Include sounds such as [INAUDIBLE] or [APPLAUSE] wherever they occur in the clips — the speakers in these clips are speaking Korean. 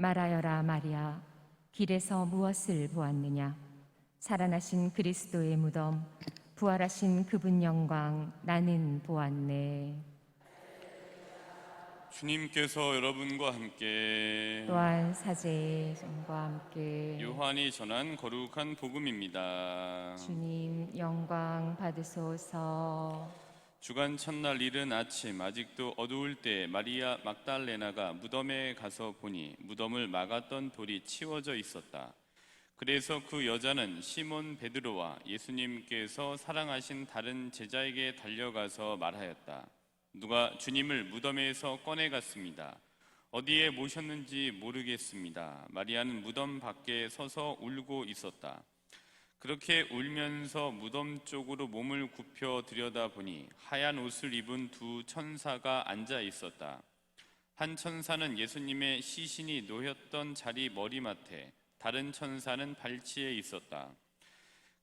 말하여라 마리아 길에서 무엇을 보았느냐? 살아나신 그리스도의 무덤 부활하신 그분 영광 나는 보았네. 주님께서 여러분과 함께 또한 사제의 손과 함께 요한이 전한 거룩한 복음입니다. 주님 영광 받으소서 주간 첫날 이른 아침 아직도 어두울 때 마리아 막달레나가 무덤에 가서 보니 무덤을 막았던 돌이 치워져 있었다. 그래서 그 여자는 시몬 베드로와 예수님께서 사랑하신 다른 제자에게 달려가서 말하였다. 누가 주님을 무덤에서 꺼내 갔습니다. 어디에 모셨는지 모르겠습니다. 마리아는 무덤 밖에 서서 울고 있었다. 그렇게 울면서 무덤 쪽으로 몸을 굽혀 들여다보니 하얀 옷을 입은 두 천사가 앉아 있었다. 한 천사는 예수님의 시신이 놓였던 자리 머리맡에, 다른 천사는 발치에 있었다.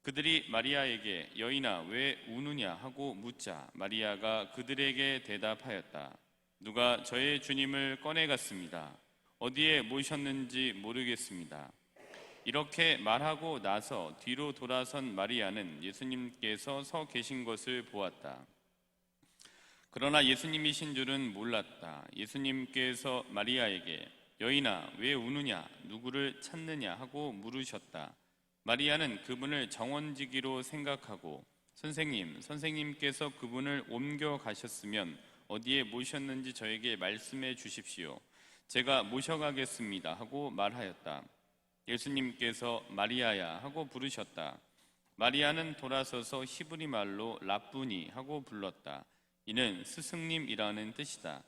그들이 마리아에게 여인아 왜 우느냐 하고 묻자 마리아가 그들에게 대답하였다. 누가 저의 주님을 꺼내갔습니다. 어디에 모셨는지 모르겠습니다. 이렇게 말하고 나서 뒤로 돌아선 마리아는 예수님께서 서 계신 것을 보았다. 그러나 예수님이신 줄은 몰랐다. 예수님께서 마리아에게 여인아 왜 우느냐 누구를 찾느냐 하고 물으셨다. 마리아는 그분을 정원지기로 생각하고 선생님 선생님께서 그분을 옮겨 가셨으면 어디에 모셨는지 저에게 말씀해 주십시오. 제가 모셔가겠습니다 하고 말하였다. 예수님께서 마리아야 하고 부르셨다. 마리아는 돌아서서 히브리 말로 라쁘니 하고 불렀다. 이는 스승님이라는 뜻이다.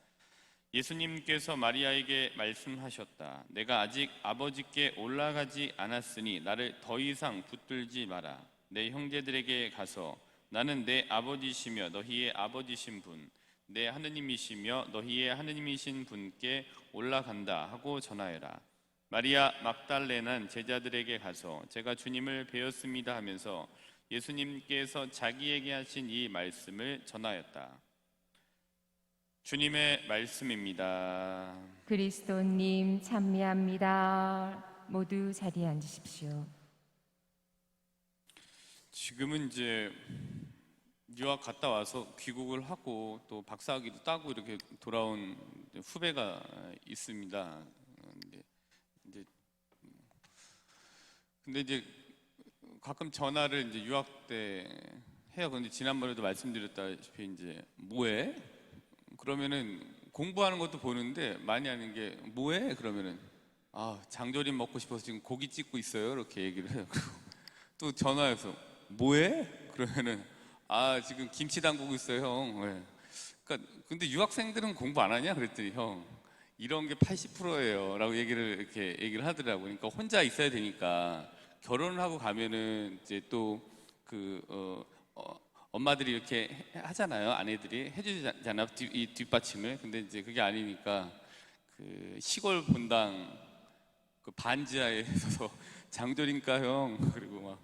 예수님께서 마리아에게 말씀하셨다. 내가 아직 아버지께 올라가지 않았으니 나를 더 이상 붙들지 마라. 내 형제들에게 가서 나는 내 아버지시며 너희의 아버지신 분, 내 하느님이시며 너희의 하느님이신 분께 올라간다 하고 전하여라. 마리아 막달레는 제자들에게 가서 제가 주님을 배웠습니다 하면서 예수님께서 자기에게 하신 이 말씀을 전하였다. 주님의 말씀입니다. 그리스도님 찬미합니다 모두 자리에 앉으십시오 지금은 이제 유학 갔다 와서 귀국을 하고 또 박사학위도 따고 이렇게 돌아온 후배가 있습니다. 이제 이제 근데 이제 가끔 전화를 이제 유학 때 해요. 그런데 지난번에도 말씀드렸다시피 이제 뭐해? 그러면은 공부하는 것도 보는데 많이 하는 게 뭐해? 그러면은 아 장조림 먹고 싶어서 지금 고기 찍고 있어요. 이렇게 얘기를 해요. 또 전화해서 뭐해? 그러면은 아 지금 김치 담그고 있어요, 형. 네. 그러니까 근데 유학생들은 공부 안 하냐? 그랬더니 형 이런 게 80%예요라고 얘기를 이렇게 얘기를 하더라고. 그러니까 혼자 있어야 되니까 결혼을 하고 가면은 이제 또그 어, 어, 엄마들이 이렇게 해- 하잖아요. 아내들이 해주잖아 뒷, 이 뒷받침을. 근데 이제 그게 아니니까 그 시골 본당 그 반지하에 서서 [LAUGHS] 장조림가 형 그리고 막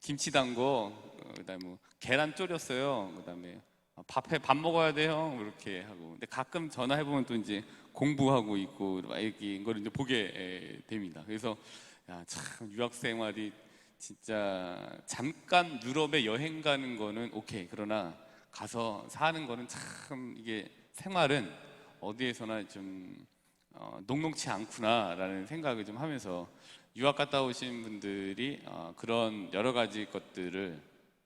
김치 담궈 어, 그다음에 뭐 계란 졸였어요. 그다음에 밥해 밥 먹어야 돼 형. 이렇게 하고. 근데 가끔 전화해 보면 또 이제 공부하고 있고 막 이렇게 이걸 이제 보게 에, 됩니다. 그래서 야, 참 유학 생활이 진짜 잠깐 유럽에 여행 가는 거는 오케이. 그러나 가서 사는 거는 참 이게 생활은 어디에서나 좀 어, 녹록치 않구나라는 생각을 좀 하면서 유학 갔다 오신 분들이 어, 그런 여러 가지 것들을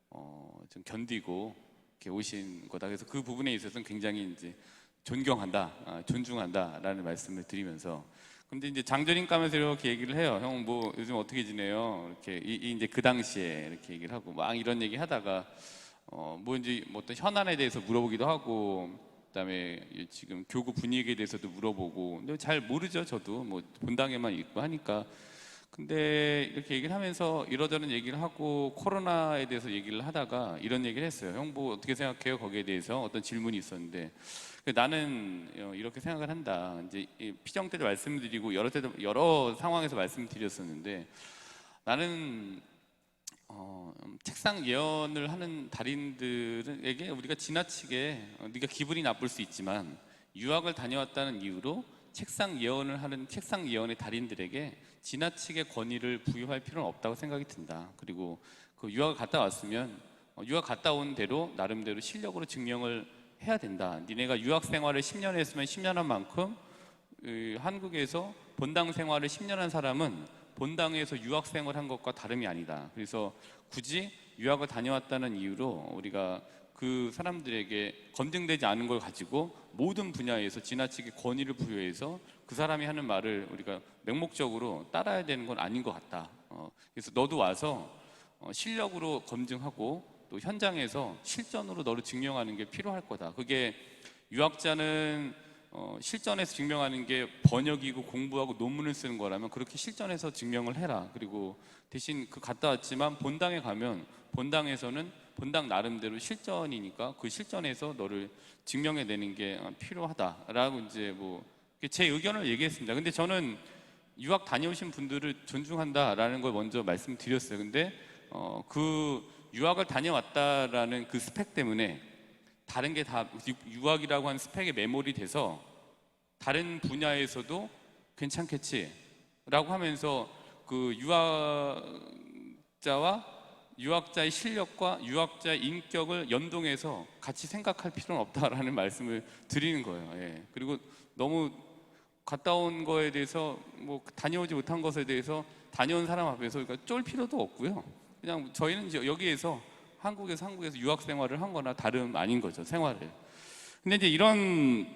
어, 좀 견디고 이렇게 오신 거다. 그래서 그 부분에 있어서는 굉장히 이제 존경한다, 아, 존중한다라는 말씀을 드리면서 근데 이제 장조림 까면서 이렇게 얘기를 해요. 형 뭐 요즘 어떻게 지내요? 이렇게 이, 이 이제 그 당시에 이렇게 얘기를 하고 막 이런 얘기 하다가 어뭐 이제 뭐 어떤 현안에 대해서 물어보기도 하고 그다음에 이 지금 교구 분위기에 대해서도 물어보고 근데 잘 모르죠 저도 뭐 본당에만 있고 하니까 근데 이렇게 얘기를 하면서 이러저런 얘기를 하고 코로나에 대해서 얘기를 하다가 이런 얘기를 했어요. 형 뭐 어떻게 생각해요? 거기에 대해서 어떤 질문이 있었는데. 그 나는 어, 이렇게 생각을 한다. 이제 이 피정 때도 말씀드리고 여러 때도 여러 상황에서 말씀드렸었는데 나는 어, 음, 책상 예언을 하는 달인들에게 우리가 지나치게 어, 네가 기분이 나쁠 수 있지만 유학을 다녀왔다는 이유로 책상 예언을 하는 책상 예언의 달인들에게 지나치게 권위를 부여할 필요는 없다고 생각이 든다. 그리고 그 유학을 갔다 왔으면 어, 유학 갔다 온 대로 나름대로 실력으로 증명을 해야 된다. 니네가 유학 생활을 10년 했으면 10년 한 만큼 이 한국에서 본당 생활을 10년 한 사람은 본당에서 유학 생활한 것과 다름이 아니다. 그래서 굳이 유학을 다녀왔다는 이유로 우리가 그 사람들에게 검증되지 않은 걸 가지고 모든 분야에서 지나치게 권위를 부여해서 그 사람이 하는 말을 우리가 맹목적으로 따라야 되는 건 아닌 것 같다. 어, 그래서 너도 와서 어, 실력으로 검증하고 또 현장에서 실전으로 너를 증명하는 게 필요할 거다. 그게 유학자는 어, 실전에서 증명하는 게 번역이고 공부하고 논문을 쓰는 거라면 그렇게 실전에서 증명을 해라. 그리고 대신 그 갔다 왔지만 본당에 가면 본당에서는 본당 나름대로 실전이니까 그 실전에서 너를 증명해내는 게 필요하다라고 이제 뭐 제 의견을 얘기했습니다. 근데 저는 유학 다녀오신 분들을 존중한다라는 걸 먼저 말씀드렸어요. 근데 어, 그 유학을 다녀왔다라는 그 스펙 때문에 다른 게 다 유학이라고 하는 스펙에 메모리 돼서 다른 분야에서도 괜찮겠지라고 하면서 그 유학자와 유학자의 실력과 유학자의 인격을 연동해서 같이 생각할 필요는 없다라는 [LAUGHS] 말씀을 드리는 거예요. 예. 그리고 너무 갔다 온 거에 대해서 뭐 다녀오지 못한 것에 대해서 다녀온 사람 앞에서 그러니까 쫄 필요도 없고요. 그냥 저희는 여기에서 한국에서 한국에서 유학 생활을 한 거나 다름 아닌 거죠 생활을. 근데 이제 이런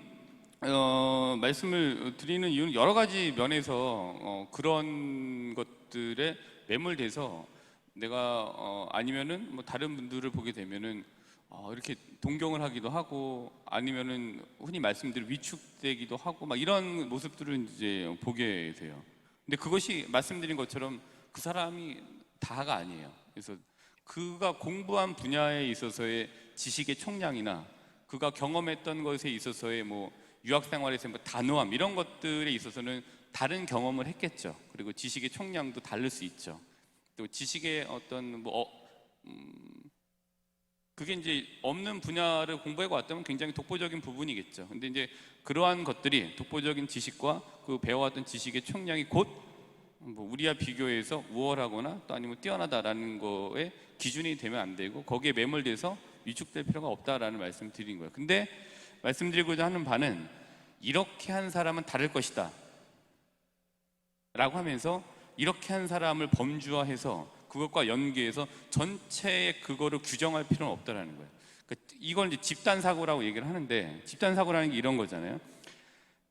어, 말씀을 드리는 이유는 여러 가지 면에서 어, 그런 것들에 매몰돼서 내가 어, 아니면은 뭐 다른 분들을 보게 되면은 어, 이렇게 동경을 하기도 하고 아니면은 흔히 말씀드린 위축되기도 하고 막 이런 모습들을 이제 보게 돼요. 근데 그것이 말씀드린 것처럼 그 사람이 다가 아니에요. 그래서 그가 공부한 분야에 있어서의 지식의 총량이나 그가 경험했던 것에 있어서의 뭐 유학 생활에서 뭐 단호함 이런 것들에 있어서는 다른 경험을 했겠죠. 그리고 지식의 총량도 다를 수 있죠. 또 지식의 어떤 뭐 어, 음, 그게 이제 없는 분야를 공부해 왔다면 굉장히 독보적인 부분이겠죠. 근데 이제 그러한 것들이 독보적인 지식과 그 배워왔던 지식의 총량이 곧 뭐 우리와 비교해서 우월하거나 또 아니면 뛰어나다라는 거에 기준이 되면 안 되고 거기에 매몰돼서 위축될 필요가 없다라는 말씀 드린 거예요. 근데 말씀드리고자 하는 바는 이렇게 한 사람은 다를 것이다. 라고 하면서 이렇게 한 사람을 범주화해서 그것과 연계해서 전체의 그거를 규정할 필요는 없다라는 거예요. 그러니까 이걸 이제 집단 사고라고 얘기를 하는데 집단 사고라는 게 이런 거잖아요.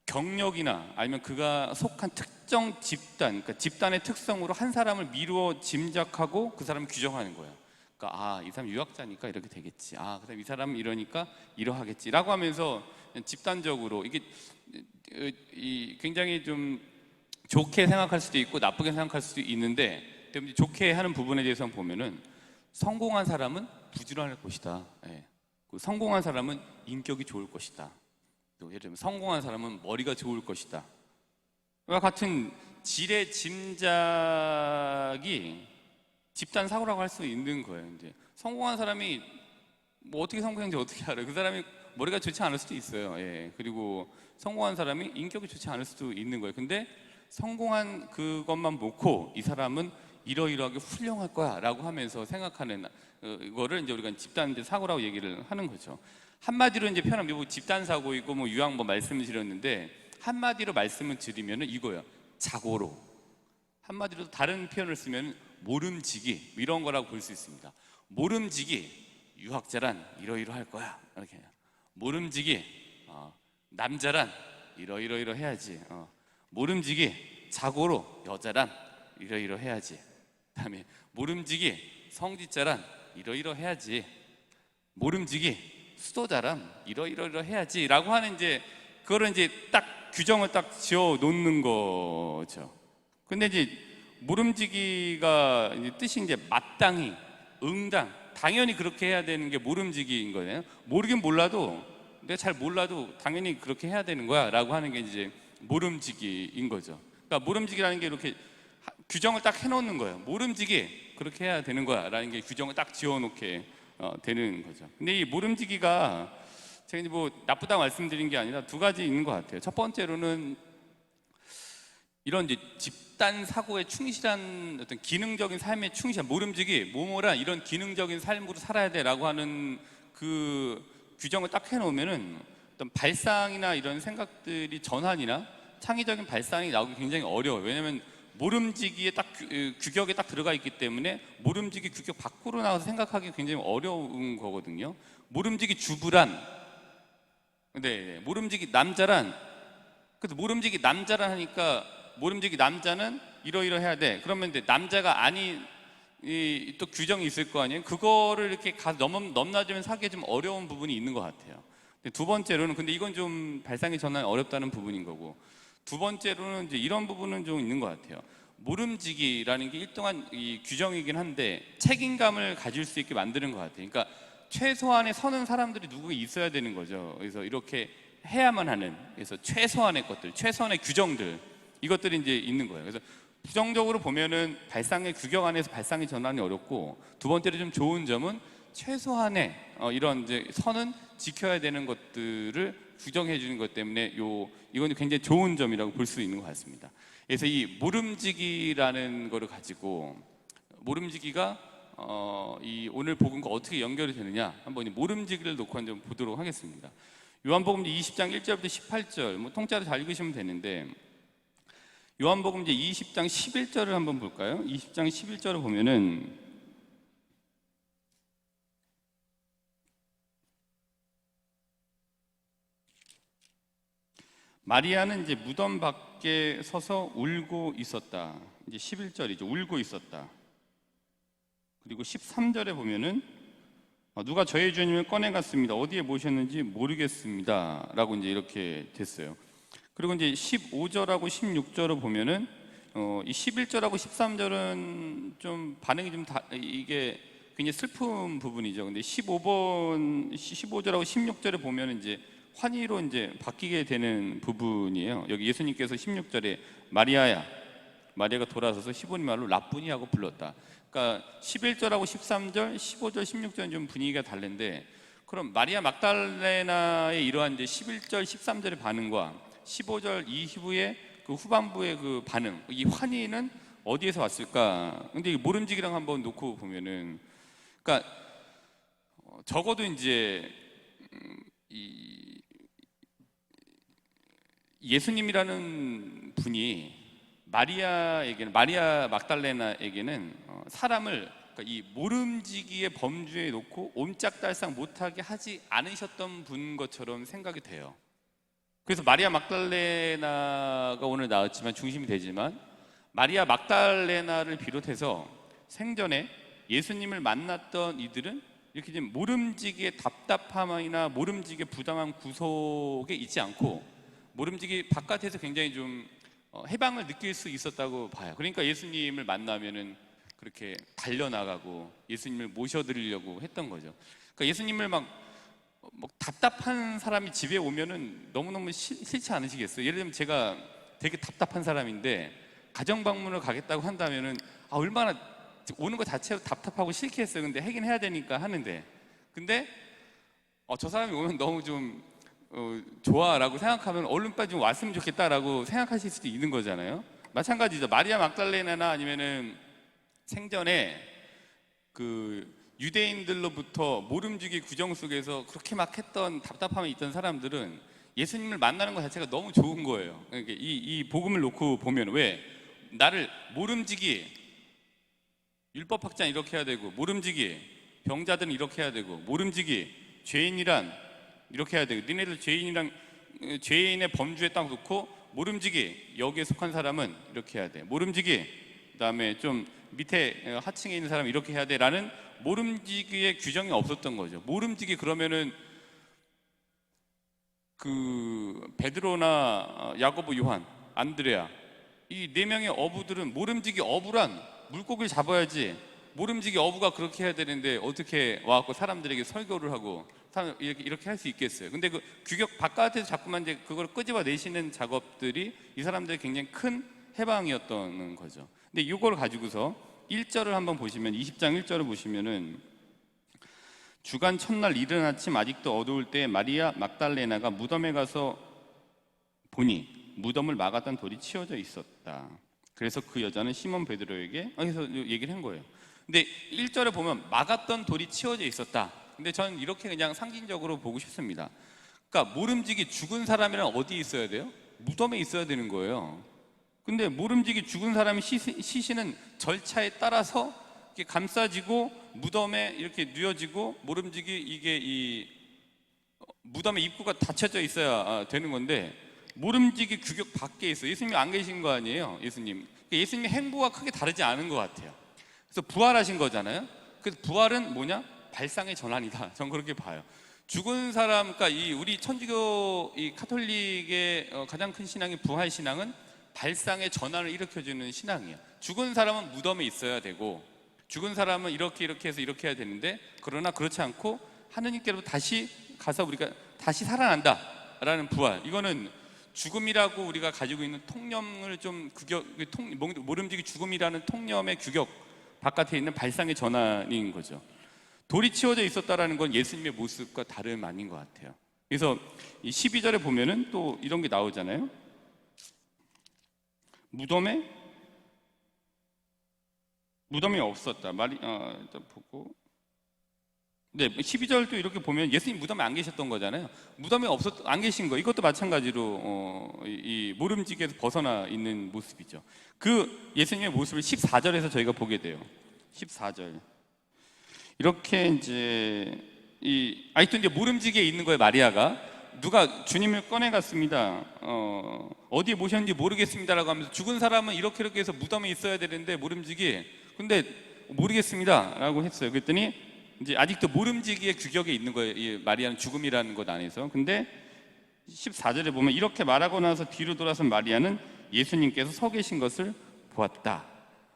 경력이나 아니면 그가 속한 특정 집단, 그러니까 집단의 특성으로 한 사람을 미루어 짐작하고 그 사람을 규정하는 거예요. 그러니까 아, 이 사람 유학자니까 이렇게 되겠지. 아, 그다음 이 사람은 이러니까 이러하겠지라고 하면서 집단적으로 이게 이 굉장히 좀 좋게 생각할 수도 있고 나쁘게 생각할 수도 있는데 때문에 좋게 하는 부분에 대해서 보면은 성공한 사람은 부지런할 것이다. 예. 그 성공한 사람은 인격이 좋을 것이다. 또 예를 들면 성공한 사람은 머리가 좋을 것이다. 와 같은 지레 짐작이 집단 사고라고 할 수 있는 거예요. 이제 성공한 사람이 뭐 어떻게 성공했는지 어떻게 알아요? 그 사람이 머리가 좋지 않을 수도 있어요. 예. 그리고 성공한 사람이 인격이 좋지 않을 수도 있는 거예요. 근데 성공한 그것만 놓고 이 사람은 이러이러하게 훌륭할 거야라고 하면서 생각하는 어, 이거를 이제 우리가 집단 사고라고 얘기를 하는 거죠. 한마디로 이제 표현하면 뭐 집단 사고이고 뭐 유학 뭐 말씀을 드렸는데 한마디로 말씀을 드리면은 이거예요. 자고로. 한마디로 다른 표현을 쓰면 모름지기 이런 거라고 볼 수 있습니다. 모름지기 유학자란 이러이러할 거야 이렇게 모름지기 어, 남자란 이러이러이러 해야지 어, 모름지기 자고로 여자란 이러이러 해야지 그다음에 모름지기 성직자란 이러이러 해야지 모름지기 수도자란 이러이러이러 해야지라고 하는 이제 그거를 이제 딱 규정을 딱 지어 놓는 거죠. 근데 이제 모름지기가 이제 뜻이 이제 마땅히 응당 당연히 그렇게 해야 되는 게 모름지기인 거예요. 모르긴 몰라도 내가 잘 몰라도 당연히 그렇게 해야 되는 거야라고 하는 게 이제 모름지기인 거죠. 그러니까 모름지기라는 게 이렇게 하- 규정을 딱 해놓는 거예요. 모름지기 그렇게 해야 되는 거야라는 게 규정을 딱 지어놓게 어, 되는 거죠. 근데 이 모름지기가 제가 이제 뭐 나쁘다고 말씀드린 게 아니라 두 가지 있는 것 같아요. 첫 번째로는 이런 이제 집단 사고에 충실한 어떤 기능적인 삶에 충실한 모름지기 모모란 이런 기능적인 삶으로 살아야 돼라고 하는 그 규정을 딱 해놓으면은 어떤 발상이나 이런 생각들이 전환이나 창의적인 발상이 나오기 굉장히 어려워요. 왜냐하면 모름지기에 딱 규격에 딱 들어가 있기 때문에 모름지기 규격 밖으로 나와서 생각하기 굉장히 어려운 거거든요. 모름지기 주부란, 네, 네. 모름지기 남자란, 그래서 모름지기 남자란 하니까 모름지기 남자는 이러이러 해야 돼. 그러면 이제 남자가 아닌 이, 또 규정이 있을 거 아니에요. 그거를 이렇게 가 넘, 넘나지면 사기 좀 어려운 부분이 있는 것 같아요. 두 번째로는 근데 이건 좀 발상의 전환 어렵다는 부분인 거고 두 번째로는 이제 이런 부분은 좀 있는 것 같아요. 모름지기라는 게 일정한 이 규정이긴 한데 책임감을 가질 수 있게 만드는 것 같아요. 그러니까 최소한의 서는 사람들이 누구가 있어야 되는 거죠. 그래서 이렇게 해야만 하는 그래서 최소한의 것들, 최소한의 규정들 이것들이 이제 있는 거예요. 그래서 부정적으로 보면은 발상의 규격 안에서 발상의 전환이 어렵고 두 번째로 좀 좋은 점은 최소한의 어, 이런 이제 선은 지켜야 되는 것들을 규정해 주는 것 때문에 요 이건 굉장히 좋은 점이라고 볼 수 있는 것 같습니다. 그래서 이 모름지기라는 거를 가지고 모름지기가 어, 이 오늘 복음과 어떻게 연결이 되느냐 한번 이 모름지기를 놓고 한번 보도록 하겠습니다. 요한복음 20장 1절부터 18절 뭐 통짜로 잘 읽으시면 되는데 요한복음 이제 20장 11절을 한번 볼까요? 20장 11절을 보면은 마리아는 이제 무덤 밖에 서서 울고 있었다. 이제 11절이죠. 울고 있었다. 그리고 13절에 보면은 어, 누가 저의 주님을 꺼내 갔습니다. 어디에 모셨는지 모르겠습니다. 라고 이제 이렇게 됐어요. 그리고 이제 15절하고 16절을 보면은 어, 이 11절하고 13절은 좀 반응이 좀 다, 이게 굉장히 슬픈 부분이죠. 근데 15번 15절하고 16절에 보면 이제 환희로 이제 바뀌게 되는 부분이에요. 여기 예수님께서 16절에 마리아야 마리아가 돌아서서 히브리 말로 라뿐이 하고 불렀다. 그러니까 11절하고 13절, 15절, 16절은 좀 분위기가 다른데 그럼 마리아 막달레나의 이러한 이제 11절, 13절의 반응과 15절 이후의 그 후반부의 그 반응, 이 환희는 어디에서 왔을까? 근데 이 모름지기랑 한번 놓고 보면은, 그러니까 어, 적어도 이제 음, 이 예수님이라는 분이 마리아에게는 마리아 막달레나에게는 어, 사람을 그러니까 이 모름지기의 범주에 놓고 옴짝달싹 못하게 하지 않으셨던 분 것처럼 생각이 돼요. 그래서 마리아 막달레나가 오늘 나왔지만 중심이 되지만 마리아 막달레나를 비롯해서 생전에 예수님을 만났던 이들은 이렇게 좀 모름지기의 답답함이나 모름지기의 부당한 구속에 있지 않고 모름지기 바깥에서 굉장히 좀 어, 해방을 느낄 수 있었다고 봐요. 그러니까 예수님을 만나면은 그렇게 달려나가고 예수님을 모셔드리려고 했던 거죠. 그러니까 예수님을 막, 어, 뭐 답답한 사람이 집에 오면은 너무너무 싫, 싫지 않으시겠어요? 예를 들면 제가 되게 답답한 사람인데 가정 방문을 가겠다고 한다면은 아, 얼마나 오는 것 자체로 답답하고 싫게 했어요. 근데 하긴 해야 되니까 하는데 근데 어, 저 사람이 오면 너무 좀 어, 좋아라고 생각하면 얼른 빨리 좀 왔으면 좋겠다라고 생각하실 수도 있는 거잖아요. 마찬가지죠. 마리아 막달레나나 아니면은 생전에 그 유대인들로부터 모름지기 규정 속에서 그렇게 막 했던 답답함이 있던 사람들은 예수님을 만나는 것 자체가 너무 좋은 거예요. 그러니까 이, 이 복음을 놓고 보면 왜 나를 모름지기 율법학자는 이렇게 해야 되고 모름지기 병자들은 이렇게 해야 되고 모름지기 죄인이란 이렇게 해야 되고 니네들 죄인이랑 어, 죄인의 범주에 딱 놓고 모름지기 여기에 속한 사람은 이렇게 해야 돼. 모름지기 그다음에 좀 밑에 어, 하층에 있는 사람 은 이렇게 해야 돼라는 모름지기의 규정이 없었던 거죠. 모름지기 그러면은 그 베드로나 어, 야고보 요한 안드레아 이 네 명의 어부들은 모름지기 어부란 물고기를 잡아야지 모름지기 어부가 그렇게 해야 되는데 어떻게 와갖고 사람들에게 설교를 하고 이렇게 이렇게 할 수 있겠어요. 근데 그 규격 바깥에서 자꾸만 이제 그걸 끄집어 내시는 작업들이 이 사람들의 굉장히 큰 해방이었던 거죠. 근데 이걸 가지고서 1절을 한번 보시면 20장 1절을 보시면은 주간 첫날 이른 아침 아직도 어두울 때 마리아 막달레나가 무덤에 가서 보니 무덤을 막았던 돌이 치워져 있었다. 그래서 그 여자는 시몬 베드로에게 아, 그래서 얘기를 한 거예요. 근데 1절에 보면 막았던 돌이 치워져 있었다. 근데 저는 이렇게 그냥 상징적으로 보고 싶습니다. 그러니까 모름지기 죽은 사람이란 어디 있어야 돼요? 무덤에 있어야 되는 거예요. 근데 모름지기 죽은 사람이 시시- 시신 은 절차에 따라서 이렇게 감싸지고 무덤에 이렇게 누워지고 모름지기 이게 이 어, 무덤의 입구가 닫혀져 있어야 아, 되는 건데 모름지기 규격 밖에 있어. 예수님이 안 계신 거 아니에요, 예수님. 그러니까 예수님의 행보가 크게 다르지 않은 것 같아요. 그래서 부활하신 거잖아요. 그래서 부활은 뭐냐? 발상의 전환이다. [LAUGHS] 전 그렇게 봐요. 죽은 사람, 그러니까 이 우리 천주교 이 카톨릭의 어, 가장 큰 신앙이 부활 신앙은 발상의 전환을 일으켜주는 신앙이에요. 죽은 사람은 무덤에 있어야 되고 죽은 사람은 이렇게 이렇게 해서 이렇게 해야 되는데 그러나 그렇지 않고 하느님께로 다시 가서 우리가 다시 살아난다라는 부활. 이거는 죽음이라고 우리가 가지고 있는 통념을 좀 규격 통 모름지기 죽음이라는 통념의 규격 바깥에 있는 발상의 전환인 거죠. 돌이 치워져 있었다라는 건 예수님의 모습과 다름 아닌 것 같아요. 그래서 이 12절에 보면은 또 이런 게 나오잖아요. 무덤에 무덤이 없었다. 말이 어, 일단 보고 네, 12절도 이렇게 보면 예수님 무덤에 안 계셨던 거잖아요. 무덤에 없었 안 계신 거. 이것도 마찬가지로 어, 이, 이 모름지기에서 벗어나 있는 모습이죠. 그 예수님의 모습을 14절에서 저희가 보게 돼요. 14절. 이렇게 이제 이 아직도 이제 모름지기에 있는 거예요, 마리아가. 누가 주님을 꺼내 갔습니다. 어, 어디에 모셨는지 모르겠습니다라고 하면서 죽은 사람은 이렇게 이렇게 해서 무덤에 있어야 되는데 모름지기. 근데 모르겠습니다라고 했어요. 그랬더니 이제 아직도 모름지기의 규격에 있는 거예요. 이 마리아는 죽음이라는 것 안에서. 근데 14절에 보면 이렇게 말하고 나서 뒤로 돌아선 마리아는 예수님께서 서 계신 것을 보았다.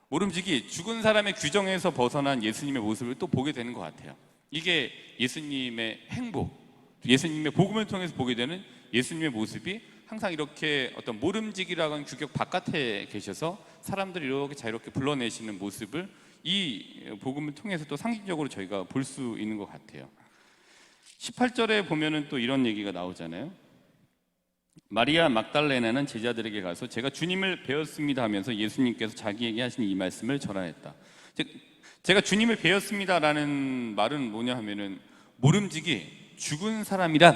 모름지기 죽은 사람의 규정에서 벗어난 예수님의 모습을 또 보게 되는 것 같아요. 이게 예수님의 행보, 예수님의 복음을 통해서 보게 되는 예수님의 모습이 항상 이렇게 어떤 모름지기라고 하는 규격 바깥에 계셔서 사람들이 이렇게 자유롭게 불러내시는 모습을 이 복음을 통해서 또 상징적으로 저희가 볼 수 있는 것 같아요. 18절에 보면은 또 이런 얘기가 나오잖아요. 마리아 막달레나는 제자들에게 가서 제가 주님을 배웠습니다 하면서 예수님께서 자기에게 하신 이 말씀을 전하였다. 즉, 제가 주님을 배웠습니다라는 말은 뭐냐 하면은 모름지기 죽은 사람이란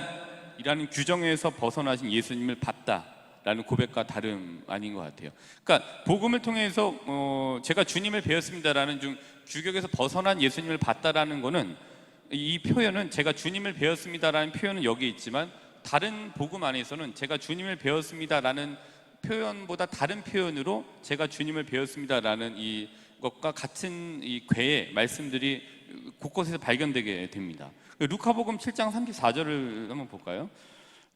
이라는 규정에서 벗어나신 예수님을 봤다라는 고백과 다름 아닌 것 같아요. 그러니까 복음을 통해서 어, 제가 주님을 배웠습니다라는 중 규격에서 벗어난 예수님을 봤다라는 거는 이 표현은 제가 주님을 배웠습니다라는 표현은 여기 있지만 다른 복음 안에서는 제가 주님을 배웠습니다라는 표현보다 다른 표현으로 제가 주님을 배웠습니다라는 이 것과 같은 이 괴의 말씀들이 곳곳에서 발견되게 됩니다. 루카복음 7장 34절을 한번 볼까요?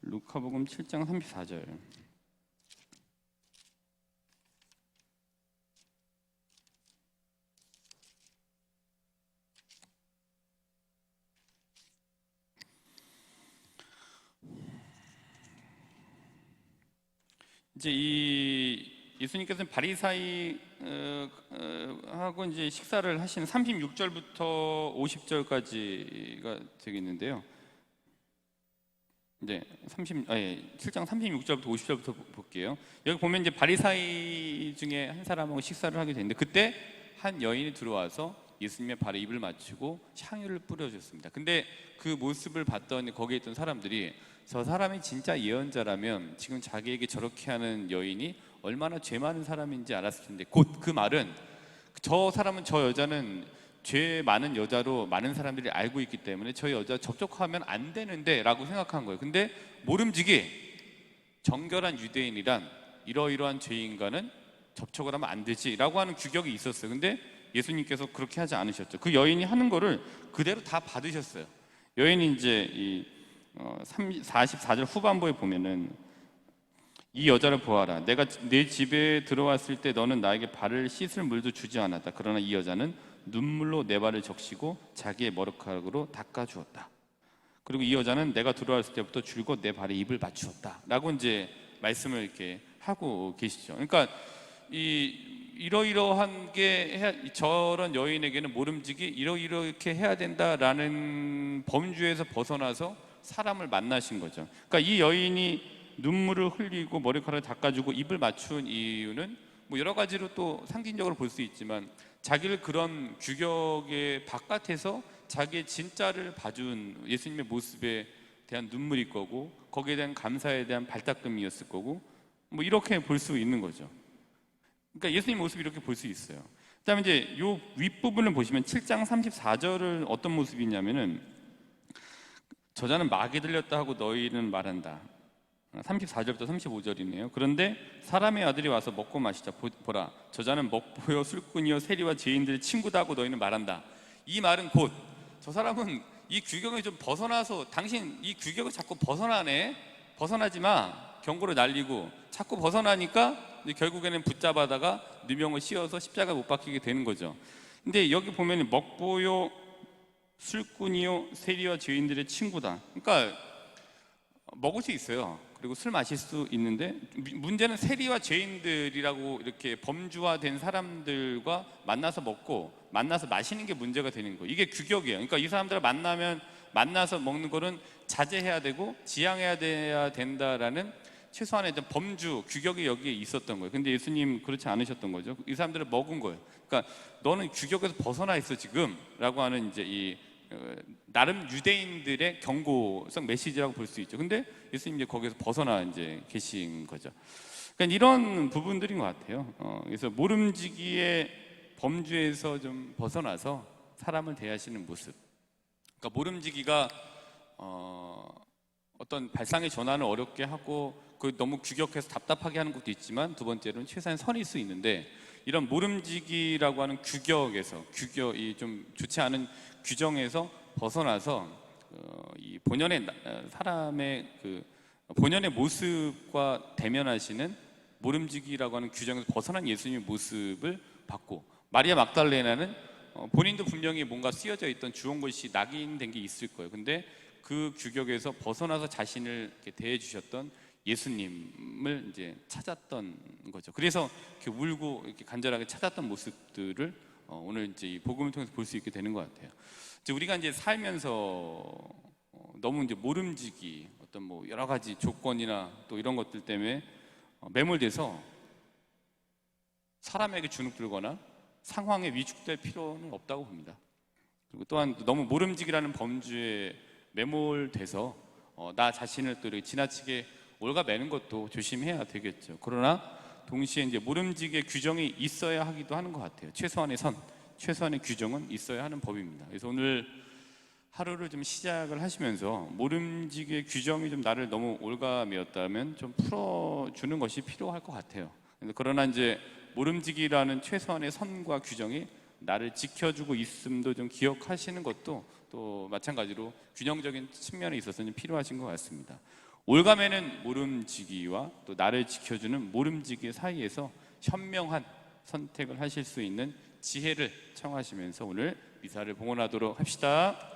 루카복음 7장 34절. 이제 이 예수님께서는 바리사이 어, 어, 하고 이제 식사를 하시는 36절부터 50절까지가 되겠는데요. 네, 30, 아, 예, 7장 36절부터 50절부터 볼게요. 여기 보면 이제 바리사이 중에 한 사람하고 식사를 하게 되는데 그때 한 여인이 들어와서 예수님의 발에 입을 맞추고 향유를 뿌려줬습니다. 근데 그 모습을 봤더니 거기에 있던 사람들이 저 사람이 진짜 예언자라면 지금 자기에게 저렇게 하는 여인이 얼마나 죄 많은 사람인지 알았을 텐데 곧 그 말은 저 사람은 저 여자는 죄 많은 여자로 많은 사람들이 알고 있기 때문에 저 여자 접촉하면 안 되는데라고 생각한 거예요. 근데 모름지기 정결한 유대인이란 이러이러한 죄인과는 접촉을 하면 안 되지라고 하는 규격이 있었어요. 근데 예수님께서 그렇게 하지 않으셨죠. 그 여인이 하는 거를 그대로 다 받으셨어요. 여인이 이제 이 어, 44절 후반부에 보면은 이 여자를 보아라. 내가 내 집에 들어왔을 때 너는 나에게 발을 씻을 물도 주지 않았다. 그러나 이 여자는 눈물로 내 발을 적시고 자기의 머리카락으로 닦아 주었다. 그리고 이 여자는 내가 들어왔을 때부터 줄곧 내 발에 입을 맞추었다. 라고 이제 말씀을 이렇게 하고 계시죠. 그러니까 이 이러이러한 게 해야, 저런 여인에게는 모름지기 이러이렇게 해야 된다라는 범주에서 벗어나서 사람을 만나신 거죠. 그러니까 이 여인이 눈물을 흘리고 머리카락을 닦아주고 입을 맞춘 이유는 뭐 여러 가지로 또 상징적으로 볼 수 있지만 자기를 그런 규격의 바깥에서 자기의 진짜를 봐준 예수님의 모습에 대한 눈물일 거고 거기에 대한 감사에 대한 발닦음이었을 거고 뭐 이렇게 볼 수 있는 거죠. 그러니까 예수님 모습 이렇게 볼 수 있어요. 그다음에 이제 요 윗부분을 보시면 7장 34절은 어떤 모습이냐면은 저자는 마귀 들렸다 하고 너희는 말한다. 34절부터 35절이네요. 그런데 사람의 아들이 와서 먹고 마시자 보- 보라 저자는 먹보여 술꾼이요 세리와 죄인들의 친구다 하고 너희는 말한다. 이 말은 곧 저 사람은 이 규격을 좀 벗어나서 당신 이 규격을 자꾸 벗어나네 벗어나지 마 경고를 날리고 자꾸 벗어나니까 결국에는 붙잡아다가 누명을 씌워서 십자가 못 박히게 되는 거죠. 근데 여기 보면 먹보요 술꾼이요 세리와 죄인들의 친구다. 그러니까 먹을 수 있어요. 그리고 술 마실 수 있는데 미- 문제는 세리와 죄인들이라고 이렇게 범주화된 사람들과 만나서 먹고 만나서 마시는 게 문제가 되는 거예요. 이게 규격이에요. 그러니까 이 사람들을 만나면 만나서 먹는 거는 자제해야 되고 지양해야 돼야 된다라는 최소한의 범주 규격이 여기에 있었던 거예요. 근데 예수님 그렇지 않으셨던 거죠. 이 사람들을 먹은 거예요. 그러니까 너는 규격에서 벗어나 있어 지금라고 하는 이제 이 어, 나름 유대인들의 경고성 메시지라고 볼 수 있죠. 근데 예수님 이제 거기서 벗어나 이제 계신 거죠. 그러니까 이런 부분들인 것 같아요. 어, 그래서 모름지기의 범주에서 좀 벗어나서 사람을 대하시는 모습. 그러니까 모름지기가 어, 어떤 발상의 전환을 어렵게 하고 그 너무 규격해서 답답하게 하는 것도 있지만 두 번째로는 최소한 선일 수 있는데 이런 모름지기라고 하는 규격에서 규격 이 좀 좋지 않은 규정에서 벗어나서 어, 이 본연의 나- 어, 사람의 그 본연의 모습과 대면하시는 모름지기라고 하는 규정에서 벗어난 예수님의 모습을 받고 마리아 막달레나는 어, 본인도 분명히 뭔가 쓰여져 있던 주온 것이 낙인된 게 있을 거예요. 근데 그 규격에서 벗어나서 자신을 이렇게 대해 주셨던 예수님을 이제 찾았던 거죠. 그래서 이렇게 울고 이렇게 간절하게 찾았던 모습들을 어, 오늘 이제 이 복음을 통해서 볼 수 있게 되는 것 같아요. 이제 우리가 이제 살면서 어, 너무 이제 모름지기 어떤 뭐 여러 가지 조건이나 또 이런 것들 때문에 어, 매몰돼서 사람에게 주눅들거나 상황에 위축될 필요는 없다고 봅니다. 그리고 또한 너무 모름지기라는 범주에 매몰돼서 어, 나 자신을 또 이렇게 지나치게 올가 매는 것도 조심해야 되겠죠. 그러나 동시에 이제 모름지기의 규정이 있어야 하기도 하는 것 같아요. 최소한의 선, 최소한의 규정은 있어야 하는 법입니다. 그래서 오늘 하루를 좀 시작을 하시면서 모름지기의 규정이 좀 나를 너무 올가매었다면 좀 풀어주는 것이 필요할 것 같아요. 그러나 이제 모름지기라는 최소한의 선과 규정이 나를 지켜주고 있음도 좀 기억하시는 것도 또 마찬가지로 균형적인 측면에 있어서는 필요하신 것 같습니다. 올가매는 모름지기와 또 나를 지켜주는 모름지기 사이에서 현명한 선택을 하실 수 있는 지혜를 청하시면서 오늘 미사를 봉헌하도록 합시다.